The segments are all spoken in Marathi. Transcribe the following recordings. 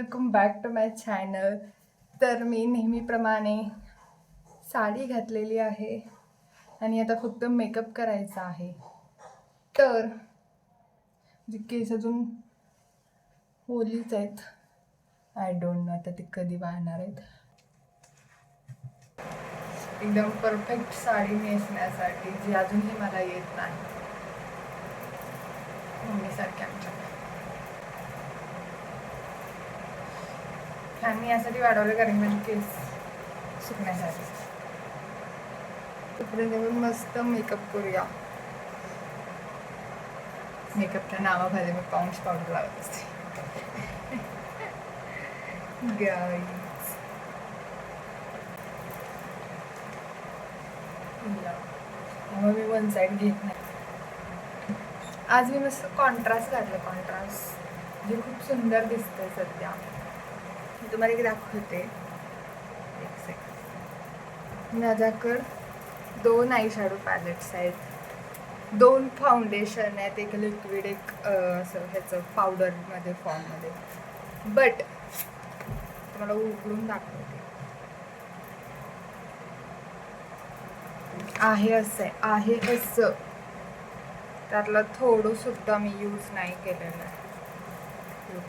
Welcome back to my channel तर मी नेहमीप्रमाणे साडी घातलेली आहे आणि आता फक्त मेकअप करायचा आहे. तर जे केस अजून ओलीच आहेत. आय डोंट नो आता ते कधी वाहणार आहेत. एकदम परफेक्ट साडी नेसण्यासाठी जी अजूनही मला येत नाही. मम्मीसारखी आमच्या आणि यासाठी वाढवले कारण माझे केस सुकण्यासाठी तोपर्यंत आपण मस्त मेकअप करूया. मेकअपच्या नावाखाली मी पाऊंड्स पावडर लावत असते. मग मी वन साईड घेत नाही. आज मी मस्त कॉन्ट्रास्ट घातलं कॉन्ट्रास्ट जे खूप सुंदर दिसतंय सध्या. मी तुम्हाला एक दाखवते. एक सेकंड माझ्याकडं दोन आय शॅडो पॅलेट्स आहेत. दोन फाउंडेशन आहेत एक लिक्विड एक असं ह्याचं पावडरमध्ये फॉर्ममध्ये बट तुम्हाला उघडून दाखवते. आहे असं आहे आहे असं. त्यातलं थोडं सुद्धा मी यूज नाही केलेलं. आहे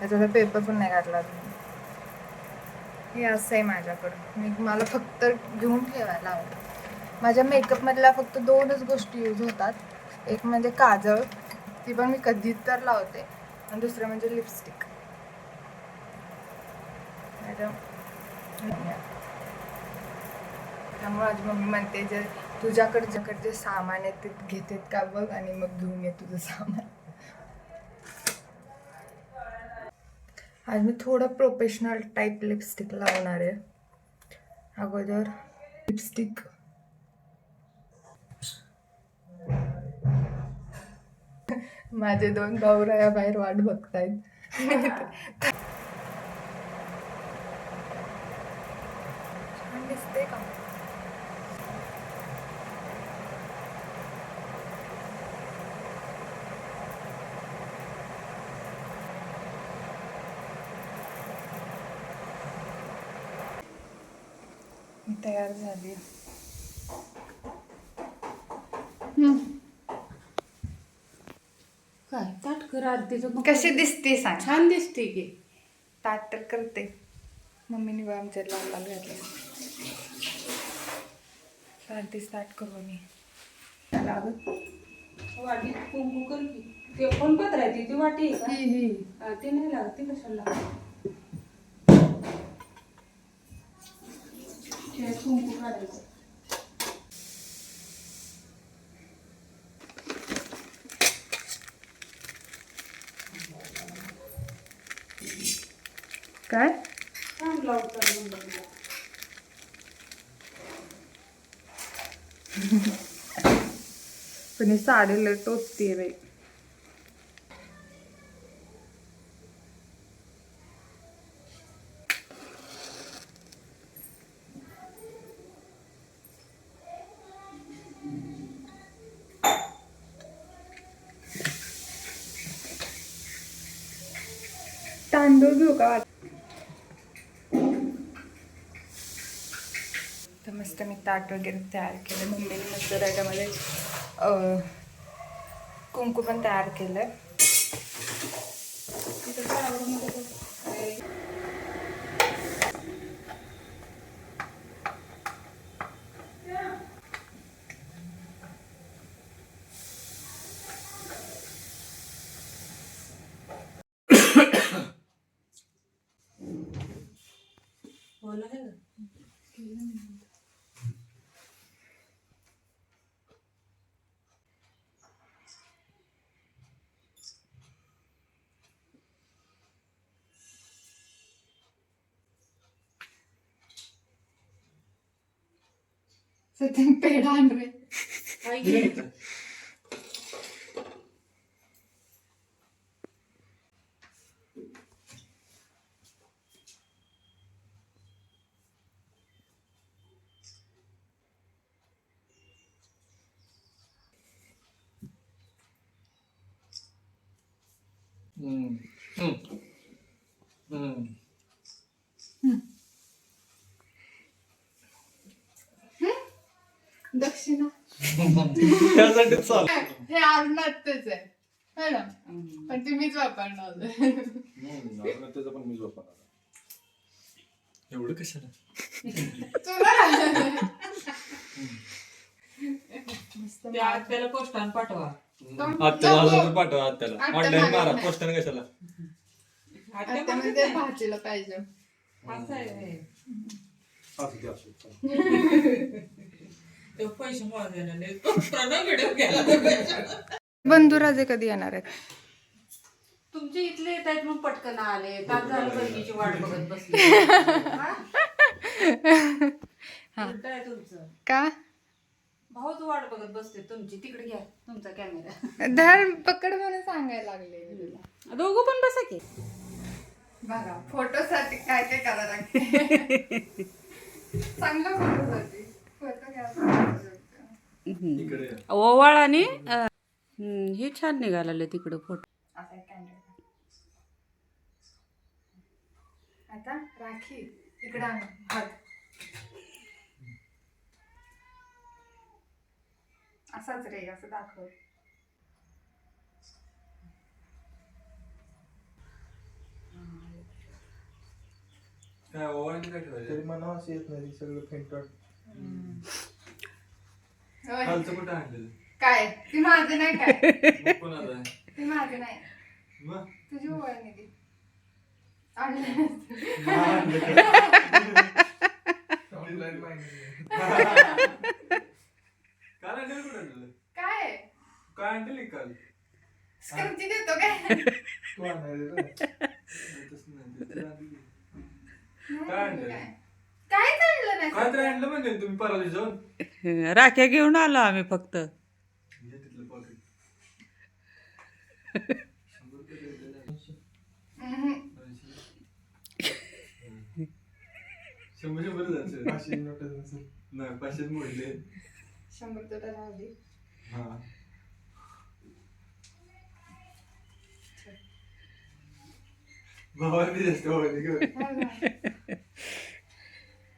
त्याचा पेपर पण नाही घातला तुम्ही. हे असं आहे माझ्याकडं. मी मला फक्त घेऊन ठेवायला आवडतं माझ्या मेकअपमधल्या फक्त दोनच गोष्टी यूज होतात. एक म्हणजे काजळ ती पण मी कधीच तर लावते. आणि दुसरं म्हणजे लिपस्टिक त्यामुळे आज मम्मी म्हणते जे तुझ्याकडे जे सामान आहे ते घेतात का बघ आणि मग घेऊन ये तुझं सामान. आज मी थोडं प्रोफेशनल टाईप लिपस्टिक लावणार आहे. अगोदर लिपस्टिक माझे दोन भाऊराया बाहेर वाट बघतायत छान दिसते का मी तयार झाली. काय? ताट कर आरतीचं कशी दिसते सांग. छान दिसते की. ताट तर करते. मम्मीने बा आमच्या लाल लाल घातले सारखीच ताट करू मी. वाटी कुंकू कर की. ते कोण पत्र आहे ती वाटी ही ही. हा, ते नाही लागत ते कशाला लागत? ते कुंकू काढायचं काय छान लावतात म्हणलं पण ही साडी लय टोचते बाई तांदूळ घेऊ का तर मस्त मी ताट वगैरे तयार केलं. मम्मीने मस्त त्याच्यामध्ये कुंकू पण तयार केलं. बोला आहे ना सचिन पेढा आण रे काय घे हम्म. हम्म. हम्म. दक्षिणा त्यासाठी चाल हे अर्नातच आहे. है ना? पण तुम्हीच वापरणार होते. त्याचा पण मीच वापरणार एवढं कशाला? तुला मस्त त्या आत्याला पोस्टान पाठवा. आत्याला पाठवा आत्याला. आत्या ऑनलाईन मारा. पोस्टाने कशाला? आत्या आता म्हणजे भाजीला पाहिजे. असं आहे असू दे, असू. दे. ते पैसे मोजायला लय प्रणव व्हिडिओ केला. बंधुराजे कधी येणार आहेत? तुमचे इथले येत आहेत मग पटकन आले. तास झालं बहिणीची वाट बघत बसली. हा? उलटं आहे तुमचं. का? भाऊच वाट बघत बसते. तुमची. तिकडे घ्या. तुमचा कॅमेरा धर पकड म्हणून सांगायला लागले मी तुला. दोघं पण बसा की. बघा फोटोसाठी काय काय करायला लागते चांगल्या फोटोसाठी ओवाळ आणि हे छान निघालेले तिकडे फोटो. आता राखी इकडे हात असाच रे असं दाखव काय ओवाळणी काय ठेवायचं? तरी मला असं येत नाही सगळं फेंटट. खालचं कुठं आणलेलं? काय? ती माझं नाही काय मग कोणाचं आहे? ती माझं नाही. मग? तुझी ओळख नाही ती. आणलं माहिती काल आणलेलं कुठं आणलेलं? काय? काय आणलेलं काल? स्क्रंची देतो काय? तू आणायला ना. तसं नाही, ते आणलेलं. काय? आणलं? काहीच आणलं नाही काय तरी आणलं म्हणजे तुम्ही परवा दिवशी जाऊन राख्या घेऊन आलो आम्ही फक्त घे तिथलं pocket. शंभर रुपये. हम्म. शंभर शंभर जायचं पाचशे नोट नसेल. नाही पाचशेच मोडले शंभर तुला राहली हा भावा मी जास्त घेऊन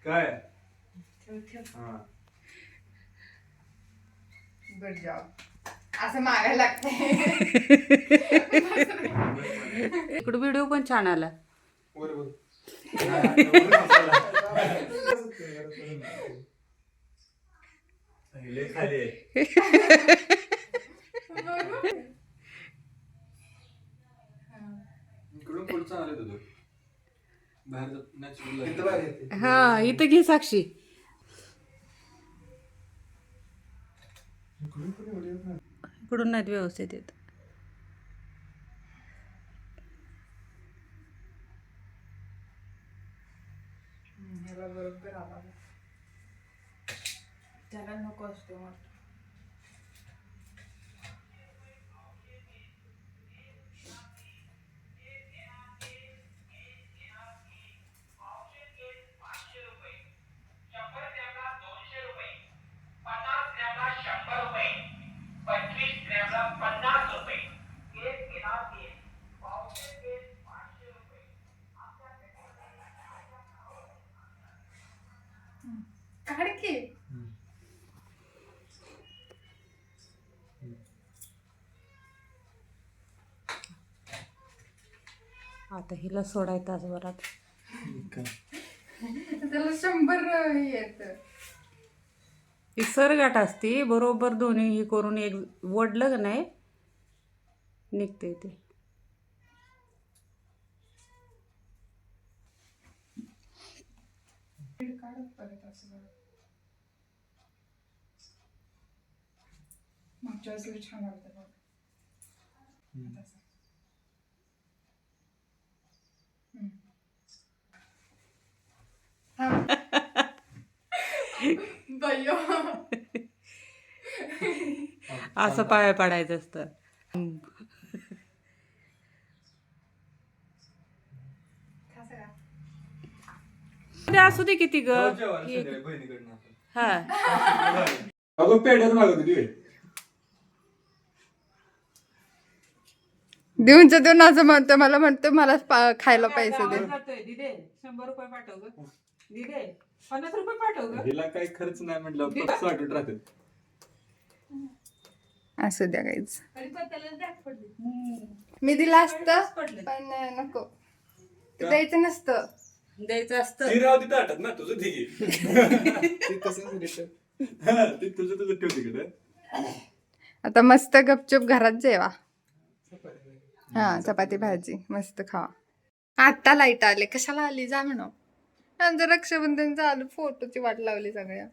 काय? ठेव ठेव. हा. गुड जॉब असं मागायला लागतंय इकडे व्हिडिओ पण छान आला. वर बघ. पहिले खाली. आहे. इकडून पुढचं आलं तुझं बाहेर नॅचरल इथं बाहेर येते. हा इथं घे साक्षी. इकडून नाहीत व्यवस्थित येत. बरोबर आला. त्याला नको असतो मग शंभर ग्रॅमला दोनशे रुपये पन्नास ग्रॅमला शंभर रुपये पंचवीस ग्रॅमला पन्नास रुपये केस घेणार केस पावशे केस पाचशे रुपये काढ की आता हिला सोडाय तासभरात त्याला शंभर येत ही सरगाठ असती बरोबर दोन्ही हे करून एक वडलं का नाही निघते ते परत असं. मागच्या वेळेस छान वाटतं बघ आता असं. बय्यो असं पाया पडायचं असतं. असू दे किती ग. हा. अगं पेढ्यात मागत होती होय. देऊनच्या देऊन असं म्हणतो मला म्हणतो मला खायला पैसे दे. शंभर रुपये पाठव ग. दिदे पन्नास रुपये पाठव ग. हिला काही खर्च नाही म्हटलं वाटत राहते. असू द्या काहीच कढीपत्त्याला जास्त पडली. मी दिला असतं पण नको. ते द्यायचं नसतं. द्यायचं असतं. ती राव तिथं आटत ना तुझं ठीक ते तसंच रिटर्न आहे ते तुझं तुझं ठेव तिकडे. आता मस्त गपचूप घरात जेवा. हा चपाती भाजी मस्त खावा. आता लाइट आले. कशाला आली? जा म्हणा रक्षाबंधन झालं फोटोची वाट लावली सगळ्या.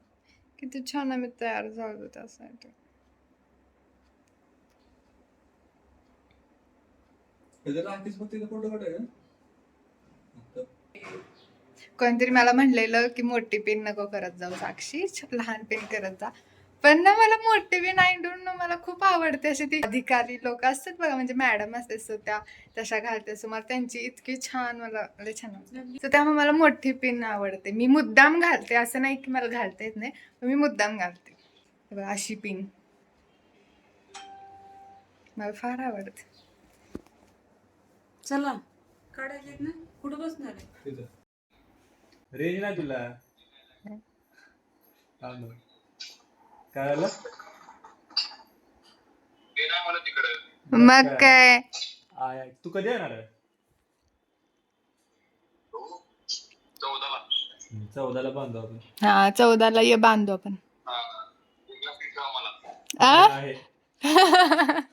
किती छान आम्ही तयार झालो त्यासाठी फोटो कोणतरी मला म्हणलेलं की मोठी पेन नको करत जाऊ साक्षी. लहान पेन करत जा. पण ना मला मोठी पेन ऐंडून ना मला खूप आवडते अशी ती अधिकारी लोक असतात बघा म्हणजे मॅडम असते सो त्या तशा घालते सो मला त्यांची इतकी छान मला लय छान वाटते तर त्यामुळे मला मोठी पेन आवडते. मी मुद्दाम घालते असं नाही की मला घालता येत नाही पण मी मुद्दाम घालते. बघा अशी पिन मला फार आवडते. चला काढायचे ना कुठं बसणार आहे? रेंज नाही तुला. काय आलं? मग काय? आय तू कधी येणार आहे? हम्म, चौदाला बांधू आपण. हा चौदाला ये बांधू आपण. आ? आहे.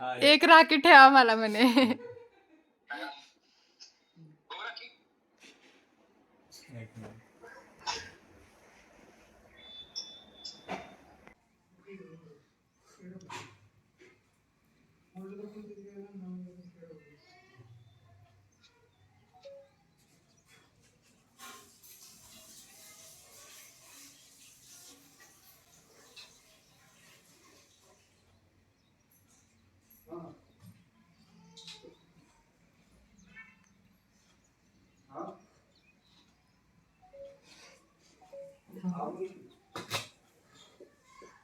आहे. एक राखी ठेवा मला म्हणे.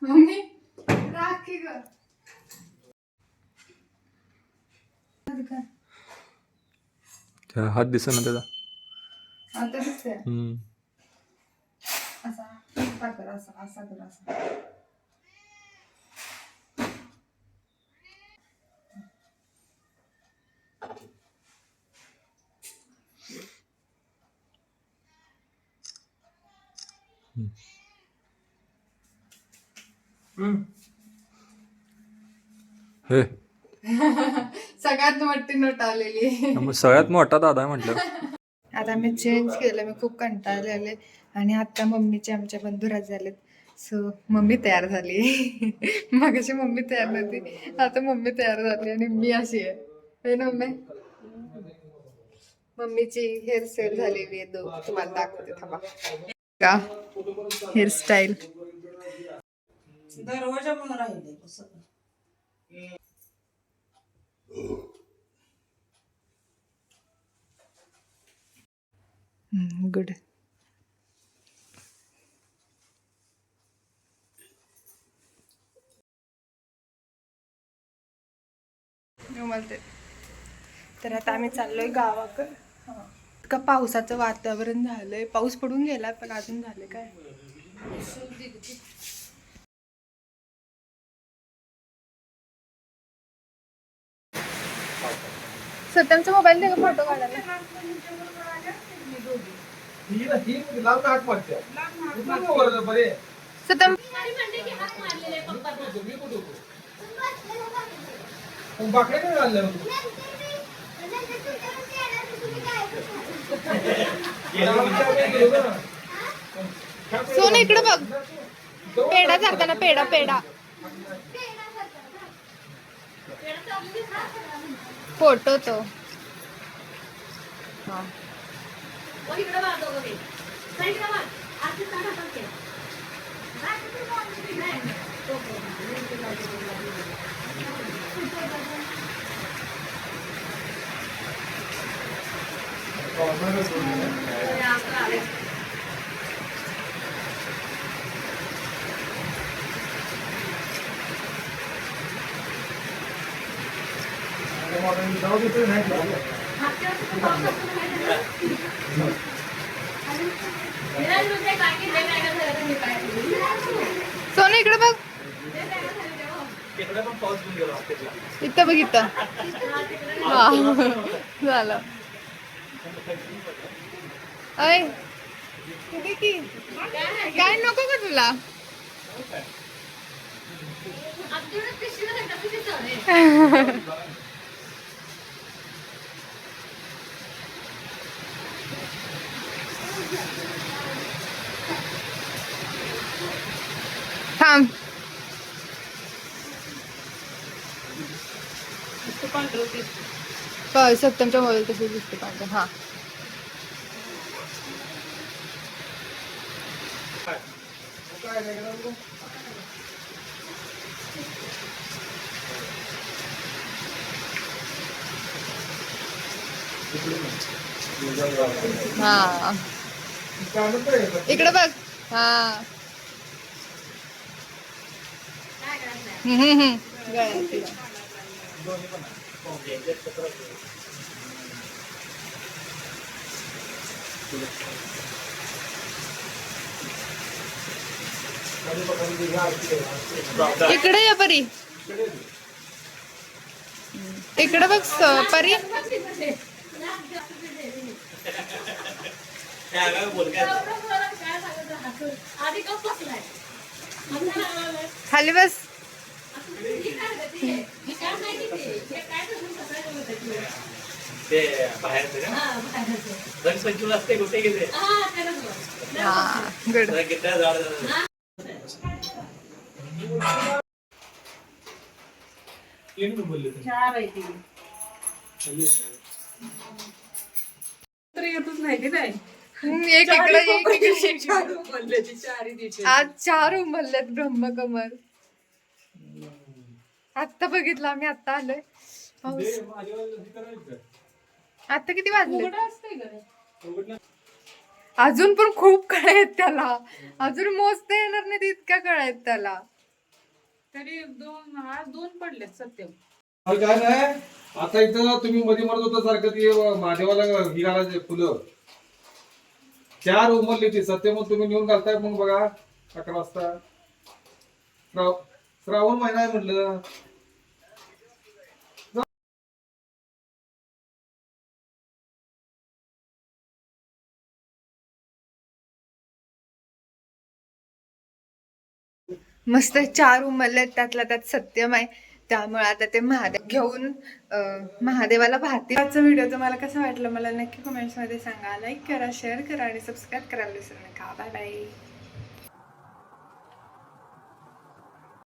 मम्मी राखी ग? त्या हात दिसत ना त्याचा आता दिसतंय. असा असा कर असा असा कर असा. हे. सगळ्यात मोठी नोट आलेली. मग सगळ्यात मोठा दादा आहे म्हटलं. आता मी चेंज केलं मी खूप कंटाळलेले. आणि आता मम्मीचे आमच्या बंधुराज झालेत सो मम्मी तयार झाली. मगाशी मम्मी तयार नव्हती. आता मम्मी तयार झाली आणि मी अशी आहे. है ना मम्मी? मम्मीची हेअरस्टाईल झालेली आहे दो तुम्हाला दाखवते थांबा. का? हेअरस्टाईल दरवाजा म्हणून राहिले सगळं गुड तर आता आम्ही चाललोय गावाकडे. का पावसाचं वातावरण झालंय. पाऊस पडून गेला पण अजून झाले काय? सत्यमचा मोबाईल दे फोटो काढायला. सत्यम सोन इकडे बघ. पेढा जाताना पेढा पेढा. फोटो तो हा. पावसाळ्यात सोडलं ना. आणि मग जाऊ नाही. सोनं इकडे बघ. इथं बघ इथं. हा झालं. अय. कुठे की काय नको का तुला? थांब. प- सत्यमच्या मोबाईल तशी दिसते पाहिजे हा. हा. इकडे बघ हा हम्म, हम्म, हम्म. गळ्यातली. इकडे या परी. इकडे बघ स- परी. खाली बस. ते बाहेरचं असते कुठे गेले हा गिटार झाड येतच नाही की नाही? एक इकडे एक आज चार उमलल्यात ब्रह्मकमल. आत्ता बघितलं आम्ही आत्ता आलोय. पाऊस. हे? आता किती वाजले? अजून पण खूप कळ आहेत त्याला. अजून मोजता येणार नाही इतक्या कळ आहेत त्याला. तरी दोन आज दोन पडलेत काय नाही आता इथं तुम्ही मध्ये म्हणत होता सारखं ते महादेवाला ही घालायचे फुलं. चार उमरली ती. सत्य मग तुम्ही नेऊन घालताय मग बघा अकरा वाजता. श्रावण महिना आहे म्हटलं. मस्त चार उमलले त्यातला त्यात सत्यम आहे. त्यामुळे आता ते महादेव घेऊन महादेवाला भारती आजचा व्हिडिओ तुम्हाला कसा वाटला मला नक्की कमेंट्समध्ये सांगा. लाईक करा शेअर करा आणि सबस्क्राईब करायला विसरू नका. Bye bye